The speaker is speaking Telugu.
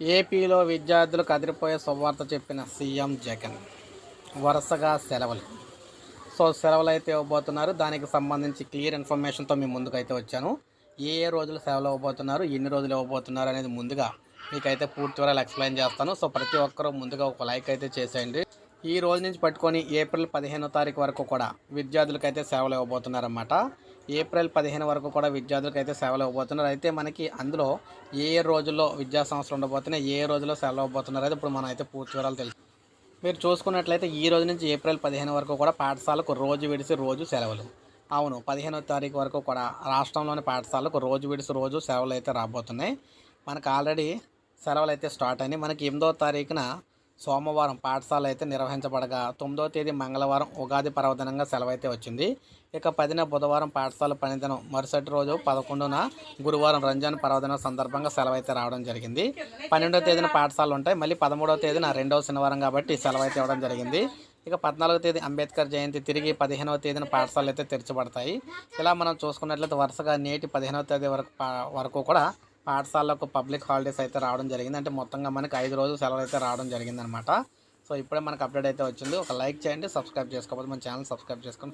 ఏపీలో విద్యార్థులు కదిరిపోయే శుభవార్త చెప్పిన సీఎం జగన్. వరుసగా సెలవులు. సో సెలవులు అయితే ఇవ్వబోతున్నారు. దానికి సంబంధించి క్లియర్ ఇన్ఫర్మేషన్తో మీ ముందుకైతే వచ్చాను. ఏ ఏ రోజులు సెలవులు ఇవ్వబోతున్నారు ఎన్ని రోజులు ఇవ్వబోతున్నారు అనేది ముందుగా మీకైతే పూర్తి వరకు ఎక్స్ప్లెయిన్ చేస్తాను. సో ప్రతి ఒక్కరూ ముందుగా ఒక లైక్ అయితే చేసేయండి. ఈ రోజు నుంచి పట్టుకొని ఏప్రిల్ పదిహేనో తారీఖు వరకు కూడా విద్యార్థులకైతే సేవలు ఇవ్వబోతున్నారన్నమాట. ఏప్రిల్ పదిహేను వరకు కూడా విద్యార్థులకైతే సేవలు ఇవ్వబోతున్నారు. అయితే మనకి అందులో ఏ ఏ రోజుల్లో విద్యా సంస్థలు ఉండబోతున్నాయి ఏ ఏ రోజుల్లో సెలవు ఇవ్వబోతున్నారు అయితే ఇప్పుడు మనం అయితే పూర్తి వివరాలు తెలుసు. మీరు చూసుకున్నట్లయితే ఈ రోజు నుంచి ఏప్రిల్ పదిహేను వరకు కూడా పాఠశాలకు రోజు విడిసి రోజు సెలవులు. అవును పదిహేనో తారీఖు వరకు కూడా రాష్ట్రంలోని పాఠశాలకు రోజు విడిసి రోజు సెలవులు అయితే రాబోతున్నాయి. మనకు ఆల్రెడీ సెలవులు అయితే స్టార్ట్ అయినాయి. మనకి ఎనిమిదో తారీఖున సోమవారం పాఠశాల అయితే నిర్వహించబడగా తొమ్మిదో తేదీ మంగళవారం ఉగాది పర్వదినంగా సెలవైతే వచ్చింది. ఇక పదిన బుధవారం పాఠశాల పనిదినం మరుసటి రోజు పదకొండున గురువారం రంజాన్ పర్వదినం సందర్భంగా సెలవైతే రావడం జరిగింది. పన్నెండవ తేదీన పాఠశాలలు ఉంటాయి మళ్ళీ పదమూడవ తేదీన రెండవ శనివారం కాబట్టి సెలవైతే ఇవ్వడం జరిగింది. ఇక పద్నాలుగో తేదీ అంబేద్కర్ జయంతి తిరిగి పదిహేనవ తేదీన పాఠశాలలు అయితే తెరచబడతాయి. ఇలా మనం చూసుకున్నట్లయితే వరుసగా నేటి పదిహేనవ తేదీ వరకు వరకు కూడా పాఠశాలకు పబ్లిక్ హాలిడేస్ అయితే రావడం జరిగింది. అంటే మొత్తంగా మనకి ఐదు రోజులు సెలవులు అయితే రావడం జరిగింది అనమాట సో ఇప్పుడే మనకు అప్డేట్ అయితే వచ్చింది. ఒక లైక్ చేయండి సబ్స్క్రైబ్ చేసుకోకపోతే మన ఛానల్ సబ్స్క్రైబ్ చేసుకొని